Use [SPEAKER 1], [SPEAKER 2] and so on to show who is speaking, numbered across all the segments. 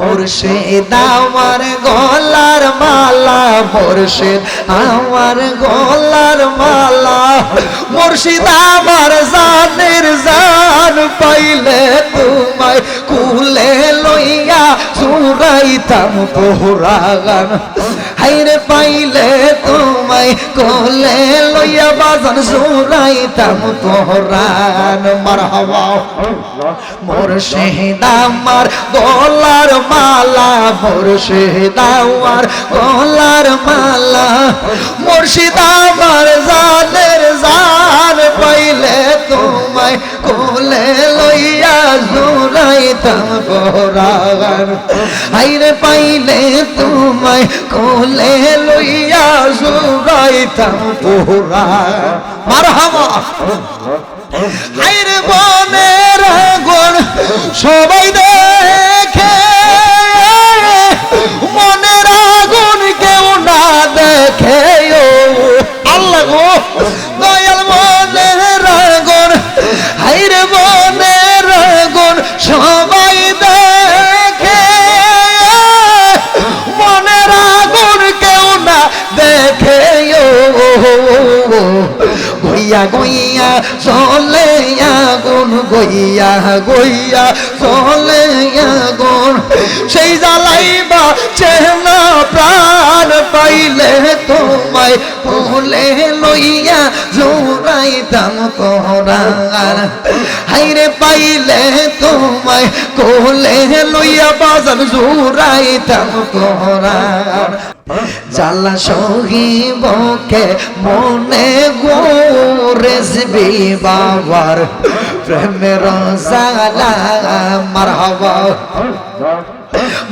[SPEAKER 1] মুর্শিদ, আমার গলার মালা, মুর্শিদ, আমার গলার মালা। মুর্শিদ, আমার জানের জান পাইলে তোমায় কুলে লইয়া চুরাইতাম পোহরাগান হাইরে পাইলে তোমায় কোলে লইয়া বাজান চুরাইতাম পোহরান মারহাবা মুর্শিদ আমার গলার মালা মুর্শিদ আমার গলার মালা। মুর্শিদ আমার জানের জান পাইলে তোমায় কোলে লইয়া জোরাইতাম গোরাগান আইরে পাইলে তোমায় কোলে লইয়া সুগাইতাম পোহরা। মারহাবা। আইরে বনের গুণ সবাই গইয়া চলে আগুন গইয়া গইয়া চলে আগুন সেই জ্বালাইবা চেহনা প্রাণ পাইলে তোমায় কোলে লইয়া জোড়াইতাম কোরআন হাইরে পাইলে তোমায় কোলে লইয়া বাজান জোড়াইতাম কোরআন জ্বালা সহিবকে মনে গোরেসবি বাবার প্রেমের জ্বালা। মারহাবা।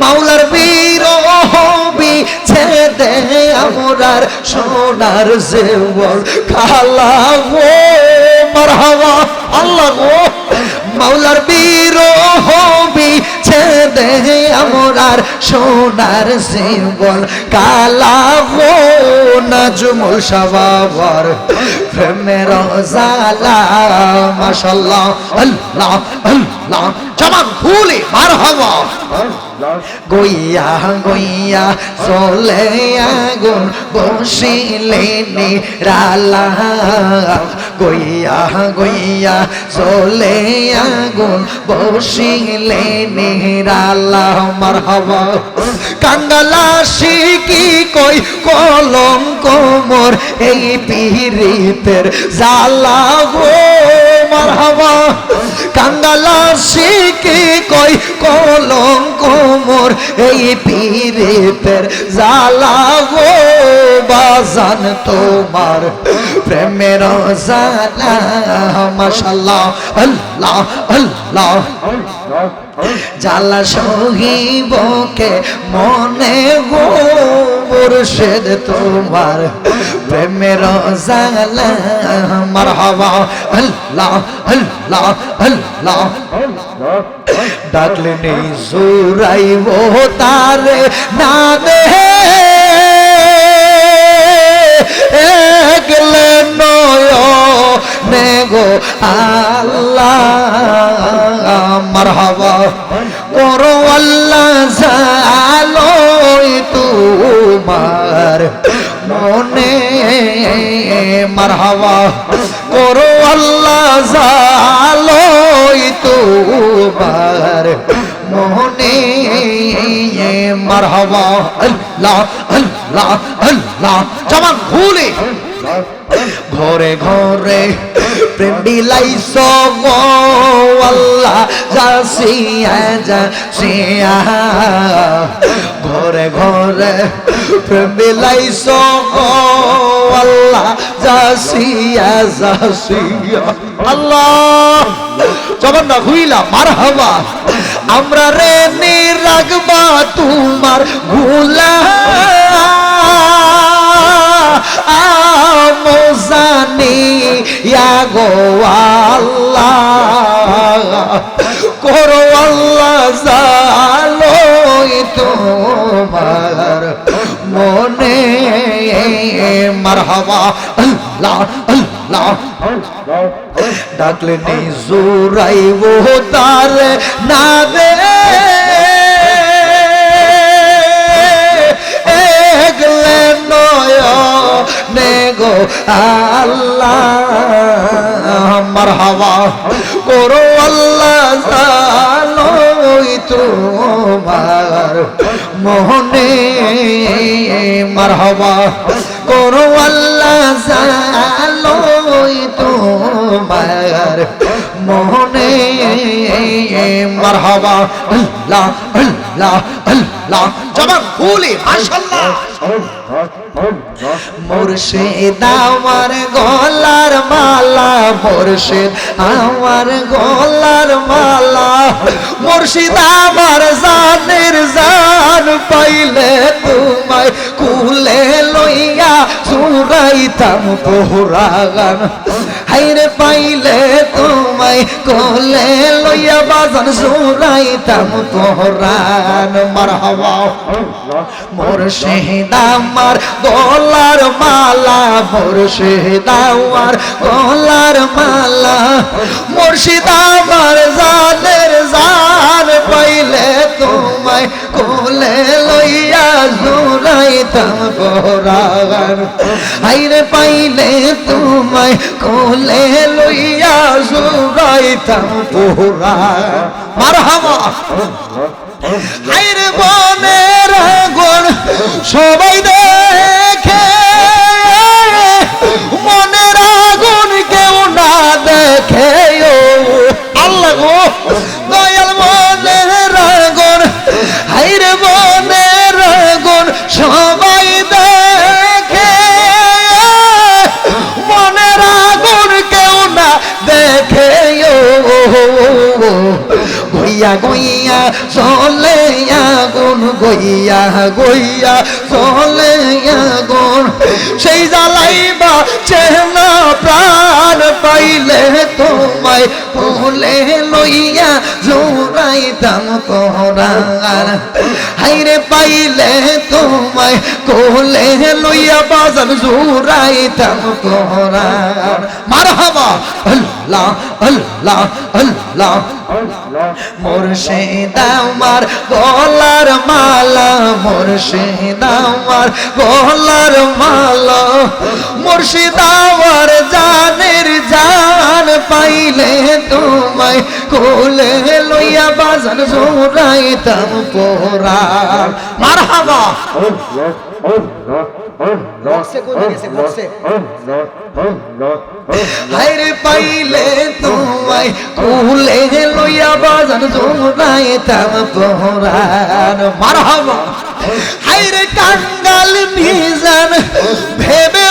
[SPEAKER 1] মাওলার বীর ছেদে আমরার সোনার জেবল খালা গো, মারহাবা, আল্লাহ গো। মাওলার বীর হবি ছেদে আমরার সোনার জেবল কালা গো, নাজমুল সাবাবার প্রেমের জালা মাশাল্লাহ আল্লাহ আল্লাহ। জমান ফুলে মারহাবা। গইয়া গইয়া, চলে আগুন বসিলে নিরালা গইয়া গইয়া, চলে আগুন বসিলে নিরালা মারহাবা। কাঙ্গালা শিকি কই কলম কোমর এই পিরিতের জালা গো মার মারহাবা। কাঙ্গালা শিকি কই কলম কোমর এই পিরিতের জালা গো বাজান তোমার। প্রেমের জালা মাশাল্লাহ, আল্লাহ আল্লাহ। জালা সহিবকে মনে গো মুর্শিদ তোমার প্রেমের জালা মারহাবা আল্লাহ আল্লাহ আল্লাহ ডাকলে নেই জোরাইব তারে না দে গেলে নয় নেগো আল্লাহ মারহাবা মারহাবা। করো আল্লাহ জালোই তোমার মার হাওয়া আল্লাহ আল্লাহ আল্লাহ। জমান ভুলে। ঘরে ঘরে প্রেম বিলাইছ গো আল্লাহ যাসিয়া যাসিয়া ঘরে ঘরে প্রেম বিলাইছ গো আল্লাহ যাসিয়া যাসিয়া আল্লাহ যখন না হইলা মার হবা আমরা রে নি রাখবা তোমারগুলা গো আল্লাহ, করো আল্লাহ জালোই তোমার মনে। মারহাবা, আল্লাহ আল্লাহ। ডাকলে নেই জোরাইব তার না আল্লাহ। মারহাবা। করো আল্লাহ জালোই তোমার মোহনে। মারহাবা। করো আল্লাহ জালোই তোমার মোহনে। মারহাবা। আল্লাহ আল্লাহ আল্লাহ। জবান খুলি, মাশাআল্লাহ। মুর্শিদ আমার গলার মালা, মুর্শিদ আমার গলার মালা। মুর্শিদ আমার জানের জান পাইলে তোমায় কুলে লইয়া সুরাইতাম পোহরাগান হাইরে পাইলে তোমায় কোলে লইয়া বাজান সুরাইতাম পোহরান মারহাবা মুর্শিদ আমার গলার মালা মুর্শিদ আমার গলার মালা। মুর্শিদ আমার জানের জান পাইলে তোমায় কোলে লইয়া জোরাইতাম গোরাগান আইরে পাইলে তোমায় কোলে লইয়া জোরাইতাম পোহরা মারহাবা। আইরে বনের আগুন সবাই দেখে। মনের আগুন কেউ না দেখে। আল্লাহ গো। গইয়া গইয়া চলে আগুন গইয়া গইয়া চলে আগুন সেই জ্বালাইবা চেহনা প্রাণ পাইলে তোমায় কোলে লইয়া জোড়াইতাম কোরআন হাইরে পাইলে তোমায় কোলে লইয়া বাজান জোড়াইতাম কোরআন মারহাবা, আল্লাহ আল্লাহ আল্লাহ। গলার মালা মুর্শিদ আমার গলার মালা। মুর্শিদ আমার জানের জান পাইলে তোমায় কোলে লইয়া বাজার জোড়াইতাম পোরার। মারহাবা। হাইরে মারহাবা। হাইরে কাঙ্গাল ভেবে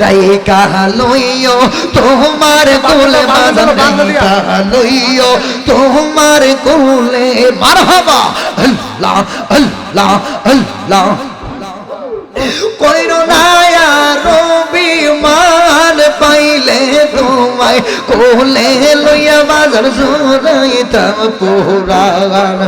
[SPEAKER 1] তাই কালইও তোমার কোলে বাজান কালইও তোমার কোলে মারহাবা। আল্লাহ আল্লাহ আল্লাহ। কইর নায়া রবি মান পাইলে তোমায় কোলে লইয়া বাজার জোরাইতাম পুরাণ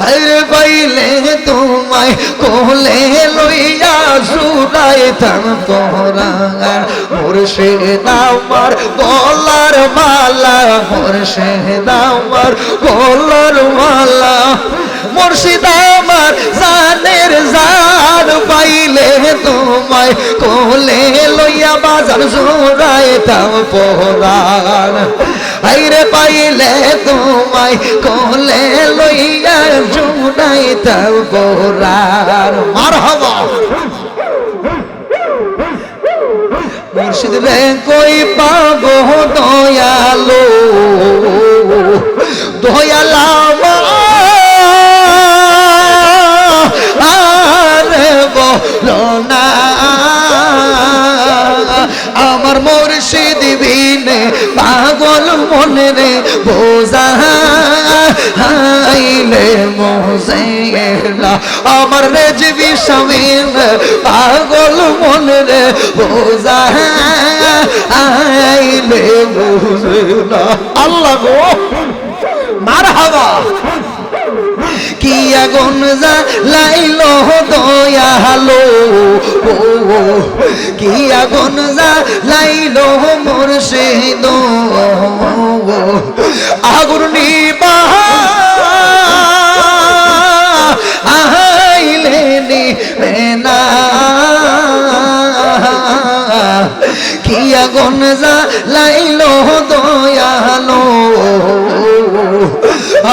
[SPEAKER 1] আরে পাইলে তোমায় কোলে লইয়া জোরাইতাম পুরাণ মুর্শিদ আমার গলার মালা মুর্শিদ আমার গলার মালা। মুর্শিদ আমার জানের জান পাইলে তোমায় কোলে লইয়া বাজার জোড়াইতাম পোহরান আইরে পাইলে তোমায় কোলে লইয়া জোড়াইতাম পোহরান মার হবা মুর্শিদ রে কই পাবো দয়ালো? না। আমার মুর্শিদ হাইলে মোজে আমার রেজবি স্বামীন পাগল মনে রে বোঝা আইলে না আল্লাহ গো মার হাওয়া কি আগুন যা লাইলো দয়ালো? ও কি আগুন যা লাইলো ও, ও, আগুন নিবা মেনে নিবে না কি আগুন লাইলো দয়ালো।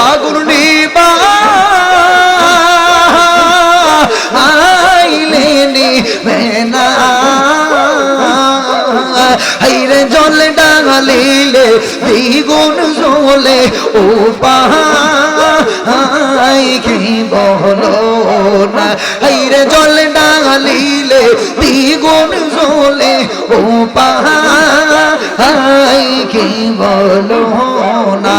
[SPEAKER 1] আগুন নিবা। আইলে নি না হাইরে জল ডালিলে, দ্বিগুণ জলে ও পাহা পাহাই কি বলো না? হাইরে জল ডাঙালিলে দ্বিগুণ জলে, ও পাহাই কি বলো না?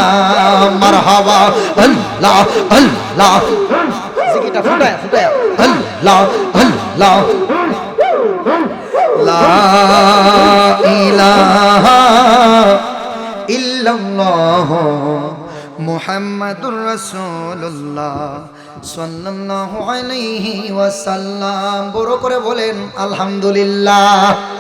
[SPEAKER 1] মারহাবা, আল্লাহ আল্লাহ। জিকিটা ফুটায় ফুটায়। আল্লাহ আল্লাহ। লা মুহাম্মাদুর রাসূলুল্লাহ সাল্লাল্লাহু আলাইহি ওয়াসাল্লাম। বড় করে বলেন আলহামদুলিল্লাহ।